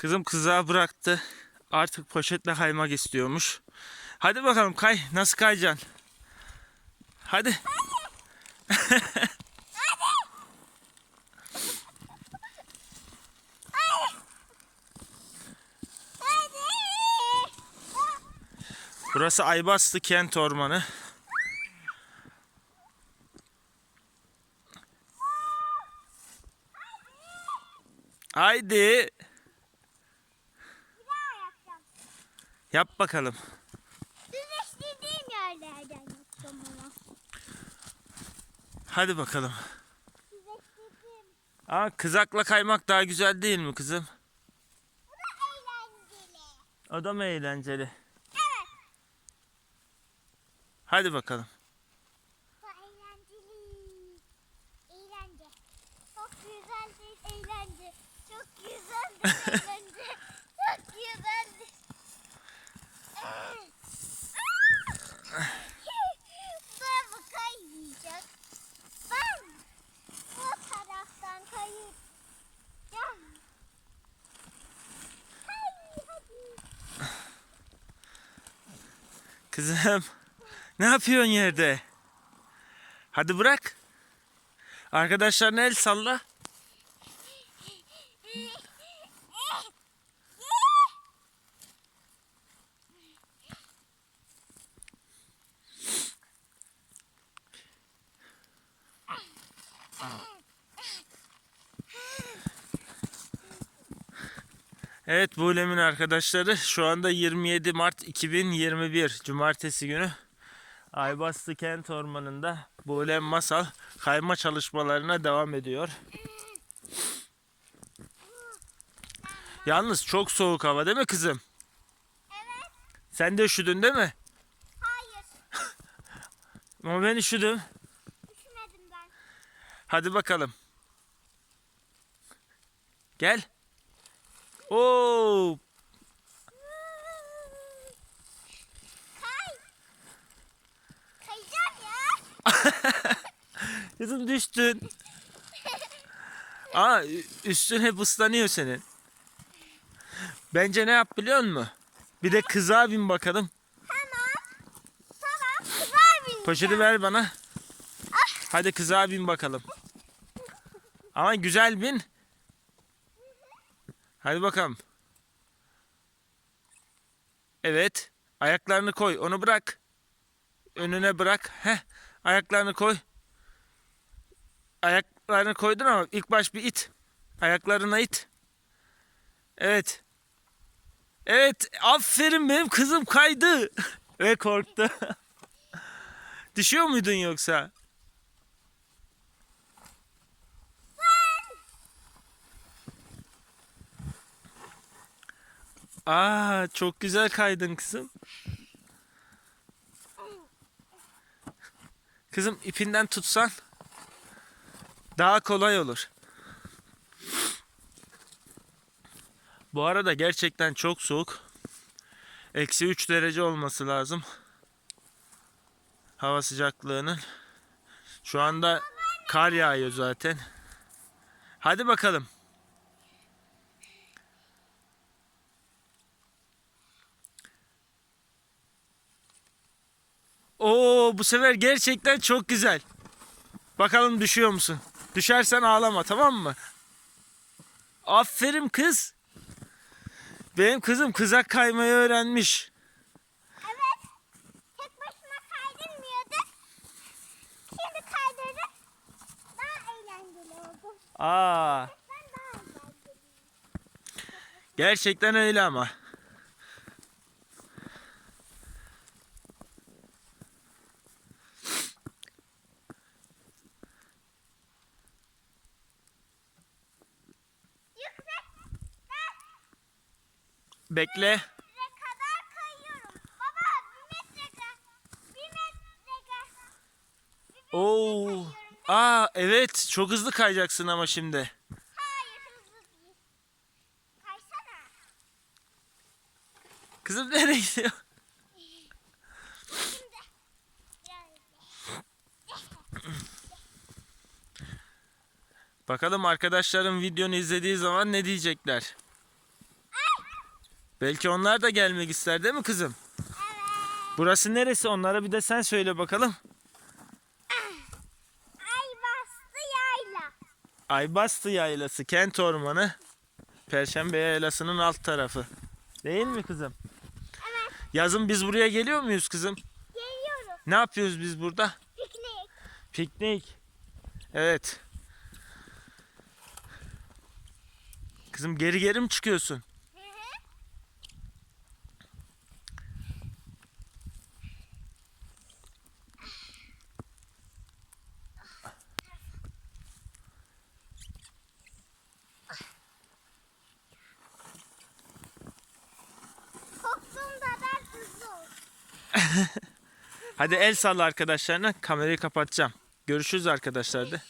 Kızım kızağı bıraktı. Artık poşetle kaymak istiyormuş. Hadi bakalım kay. Nasıl kayacaksın? Hadi. Burası Aybastı Kent Ormanı. Haydi. Yap bakalım. Düzleştirdiğim yerlerden yapacağım ama. Hadi bakalım. Düzleştirdiğim. Aa, kızakla kaymak daha güzel değil mi kızım? Bu da eğlenceli. O da mı eğlenceli? Evet. Hadi bakalım. Bu eğlenceli. Eğlence. Çok güzel bir eğlence. Çok güzel bir eğlence. Çok güzel bir... ben bu kaymayacak. Ben bu taraftan kayacağım. Hay hadi. Kızım. Ne yapıyorsun yerde? Hadi bırak. Arkadaşlarına el salla. Evet Bulem'in arkadaşları şu anda 27 Mart 2021 Cumartesi günü Aybastı Kent Ormanı'nda Bulem Masal kayma çalışmalarına devam ediyor. Yalnız çok soğuk hava değil mi kızım? Evet. Sen de üşüdün değil mi? Hayır. Ama ben üşüdüm. Üşümedim ben. Hadi bakalım. Gel. Oo, Kay. Kayacağım ya. kızım düştün. Aa, üstün hep ıslanıyor senin. Bence ne yap biliyor musun? Bir de kıza bin bakalım. Tamam. Tamam. Bineceğim. Poşeti ver bana. Hadi kıza bin bakalım. Ama güzel bin. Hadi bakalım. Evet. Ayaklarını koy. Onu bırak. Önüne bırak. Heh. Ayaklarını koy. Ayaklarını koydun ama ilk baş bir it. Ayaklarına it. Evet. Evet. Aferin benim kızım kaydı. Ve korktu. Düşüyor muydun yoksa? Aa, çok güzel kaydın kızım. Kızım ipinden tutsan daha kolay olur. Bu arada gerçekten çok soğuk. Eksi 3 derece olması lazım. Hava sıcaklığının. Şu anda kar yağıyor zaten. Hadi bakalım. Oo bu sefer gerçekten çok güzel. Bakalım düşüyor musun? Düşersen ağlama tamam mı? Aferin kız. Benim kızım kızak kaymayı öğrenmiş. Evet. Tek başıma kaydırmıyordu. Şimdi kaydırdım. Daha eğlenceli oldu. Aa, gerçekten öyle ama. Metre Oo. Aa evet çok hızlı kayacaksın ama şimdi. Hayır hızlı değil. Kaysana. Kızım nereye gidiyor? Bakalım arkadaşlarım videonu izlediği zaman ne diyecekler. Belki onlar da gelmek ister değil mi kızım? Evet. Burası neresi? Onlara bir de sen söyle bakalım. Ay bastı yayla. Aybastı Yaylası, Kent Ormanı, Perşembe Yaylası'nın alt tarafı. Değil mi kızım? Evet. Yazın biz buraya geliyor muyuz kızım? Geliyorum. Ne yapıyoruz biz burada? Piknik. Piknik. Evet. Kızım geri geri mi çıkıyorsun? Hadi el salla arkadaşlarına. Kamerayı kapatacağım. Görüşürüz arkadaşlar de.